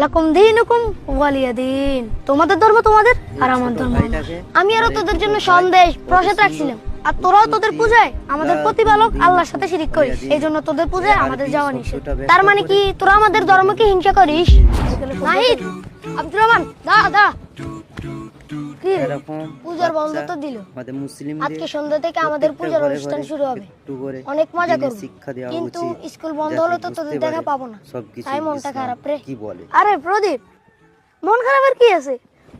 লাকুম দীনুকুম ওয়ালিয়া তোমাদের ধর্ম তোমাদের আর আমার ধর্ম আমি আরও তোদের জন্য সন্দেশ, প্রসাদ রাখছিলাম। আর তোরাও তোদের পূজায়, আমাদের প্রতিপালক আল্লাহর সাথে শিরিক করিস। এই জন্য তোদের পূজায় আমাদের যাওয়া নিষেধ। তার মানে কি, তোরা আমাদের ধর্মকে হিংসা করিস? নাহিদ, আব্দুর রহমান, দা দা। পূজার বন্ধ তো দিল। মুসলিম আজকে সন্ধ্যা থেকে আমাদের পূজার অনুষ্ঠান শুরু হবে। অনেক মজা করব। শিক্ষা দেওয়া কিন্তু স্কুল বন্ধ হলে তো তোদের দেখা পাবো না। তাই মনটা খারাপ রে। কি বলে। আরে প্রদীপ মন খারাপের কি আছে?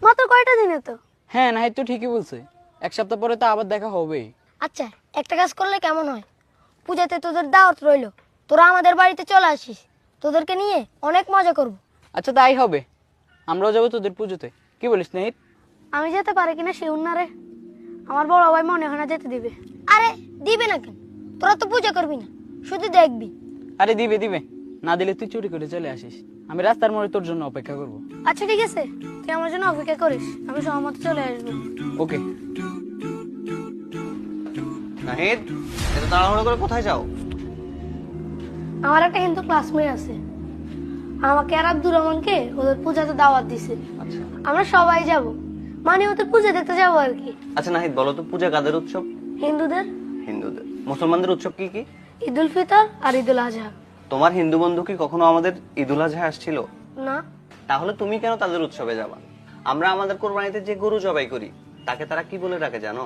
মাত্র কয়টা দিনে তো? হ্যাঁ নাহিদ তো ঠিকই বলছে। এক সপ্তাহ পরে তো আবার দেখা হবেই আচ্ছা একটা কাজ করলে কেমন হয়? পূজাতে তোদের দাওয়াত রইল। তোরা আমাদের বাড়িতে চলে আসিস। তোদেরকে নিয়ে অনেক মজা করব। আচ্ছা তাই হবে। আমরাও যাব তোদের পুজোতে। কি বলিস নাহিদ? আমি যেতে পারি কিনা শিউর না রে আমার বড় ভাই মনে হয় না যেতে দিবে। আরে দিবে না কেন? তোরা তো পূজা করবি না শুধু দেখবি। আরে দিবে দিবে। না দিলে তুই চুরি করে চলে আসিস। আমি রাস্তার মোড়ে তোর জন্য অপেক্ষা করব। আচ্ছা ঠিক আছে। তুই আমার জন্য অপেক্ষা করিস। আমি সহমত চলে আসব। ওকে। নাহিদ এত তাড়াহুড়ো করে কোথায় যাও? আমার একটা হিন্দু ক্লাসমেট আছে। আমাকে আর আব্দুর রহমানকে ওদের পূজাতে দাওয়াত দিছে। আচ্ছা। আমরা সবাই যাব। মানে ওদের পূজা দেখতে যাব আর কি। আচ্ছা নাহিদ বলো তো পূজা কাদের উৎসব? হিন্দুদের। হিন্দুদের। মুসলমানদের উৎসব কি কি? ঈদ উল ফিতর আর ঈদ উল আজহা। তোমার হিন্দু বন্ধু কি কখনো আমাদের ঈদুল আজহা আসছিল? না। তাহলে তুমি কেন তাদের উৎসবে যাবা? আমরা আমাদের কোরবানিতে যে গরু জবাই করি তাকে তারা কি বলে ডাকে জানো?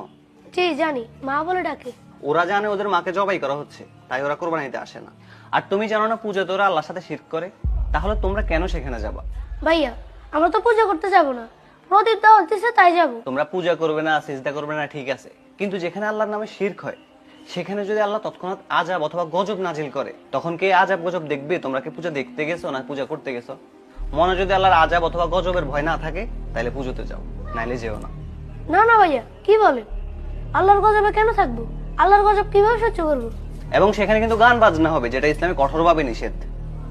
জি জানি। মা বলে ডাকে। ওরা জানে ওদের মাকে জবাই করা হচ্ছে তাই ওরা কোরবানিতে আসে না। আর তুমি জানো না পূজা তোরা আল্লাহর সাথে শিরক করে? তাহলে তোমরা কেন সেখানে যাবা? ভাইয়া আমরা তো পূজা করতে যাব না। প্রদীপ দাওয়াত দিছে তাই যাব। তোমরা পূজা করবে না সিজদা করবে না ঠিক আছে। কিন্তু যেখানে আল্লাহর নামে শিরক হয় সেখানে যদি আল্লাহ তৎক্ষণাৎ আজাব অথবা গজব নাজিল করে তখন কে আজাব গজব দেখবে? তোমরা কি পূজা দেখতে গেছো না পূজা করতে গেছো? মনে যদি আল্লাহর আজাব অথবা গজবের ভয় না থাকে তাহলে পুজোতে যাও নাইলে যেও না। না না ভাইয়া কি বলেন আল্লাহর গজবে কেন থাকব? আল্লাহর গজব কীভাবে সহ্য করব? এবং সেখানে কিন্তু গান বাজনা হবে যেটা ইসলামে কঠোরভাবে নিষেধ।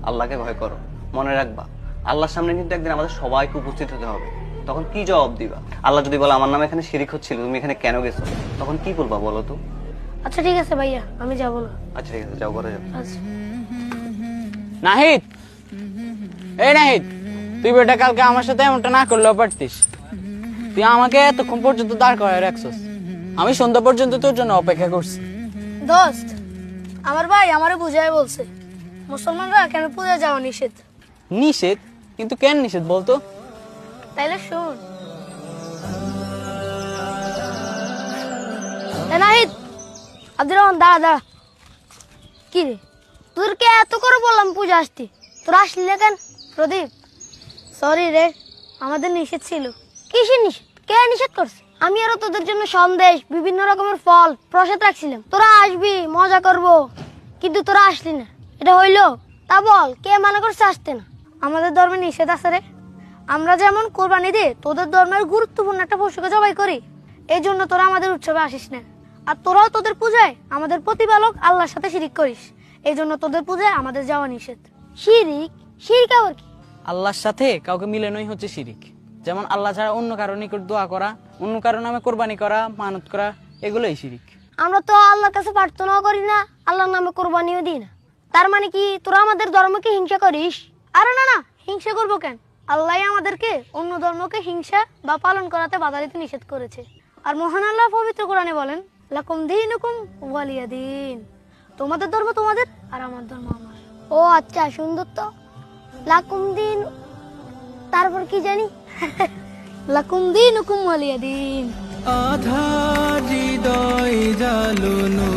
আল্লাহকে ভয় করো মনে রাখবা। আল্লাহর সামনে কিন্তু একদিন আমাদের সবাইকে উপস্থিত হতে হবে। তখন কি জবাব দিবা? আল্লাহ যদি বলে আমার নামে এখানে শিরিক হচ্ছিল তুমি এখানে কেন গেছো? তখন কি বলবা বলো তো? আচ্ছা ঠিক আছে ভাইয়া আমি যাব না। আচ্ছা ঠিক আছে যাও ঘরে যাও। আচ্ছা। নাহিদ! এই নাহিদ তুই বেটা কালকে আমার সাথে এমনটা না করলেও পারতিস। তুই আমাকে এতক্ষণ পর্যন্ত দাঁড় করায় রাখছস। আমি সন্ধ্যা পর্যন্ত তোর জন্য অপেক্ষা করছি। দোস্ত আমার ভাই আমারে বুঝাই বলছে মুসলমানরা কেন পূজা যাওয়া নিষেধ? নিষেধ? কিন্তু কেন নিষেধ বলতো? তাইলে কি রে? এত করে বললাম সরি রে, আমাদের নিষেধ ছিল। নিষেধ? কে নিষেধ করছে? আমি আরও তোদের জন্য সন্দেশ, বিভিন্ন রকমের ফল, প্রসাদ রাখছিলাম। তোরা আসবি, মজা করব। কিন্তু তোরা আসলি না। এটা হইল। তা বল, কে মানা করছে আসতে না? আমাদের ধর্মে নিষেধ আছে রে। আমরা যেমন কোরবানি দিয়ে তোদের ধর্মের গুরুত্বপূর্ণ একটা পশুকে জবাই করি। এই জন্য তোরা আমাদের উৎসবে আসিস না। আর তোরাও তোদের পূজায় আমাদের প্রতিপালক আল্লাহর সাথে শিরিক করিস। এই জন্য তোদের পূজায় আমাদের যাওয়া নিষেধ। শিরিক? শিরিক আবার কি? আল্লাহর সাথে কাউকে মিলানোই হচ্ছে শিরিক। যেমন আল্লাহ ছাড়া অন্য কারও নিকট দোয়া করা অন্য কারও নামে কোরবানি করা মানত করা এগুলোই শিরিক। আমরা তো আল্লাহর কাছে প্রার্থনাও করি না আল্লাহর নামে কোরবানিও দিই না। তার মানে কি তোরা আমাদের ধর্মকে হিংসা করিস? আরে না না হিংসা করব কেন? আল্লাহ আমাদেরকে অন্য ধর্মকে হিংসা বা পালন করাতে বাধা দিতে নিষেধ করেছে। আর মহান আল্লাহ পবিত্র কোরআনে বলেন, লাকুম দিন ওয়ালিয়া দিন। তোমাদের ধর্ম তোমাদের, আর আমার ধর্ম আমার। ও আচ্ছা সুন্দর তো। লাকুম দিন, তারপর কি জানি? লাকুম দিন ওয়ালিয়া দিন। আধার হৃদয় জালো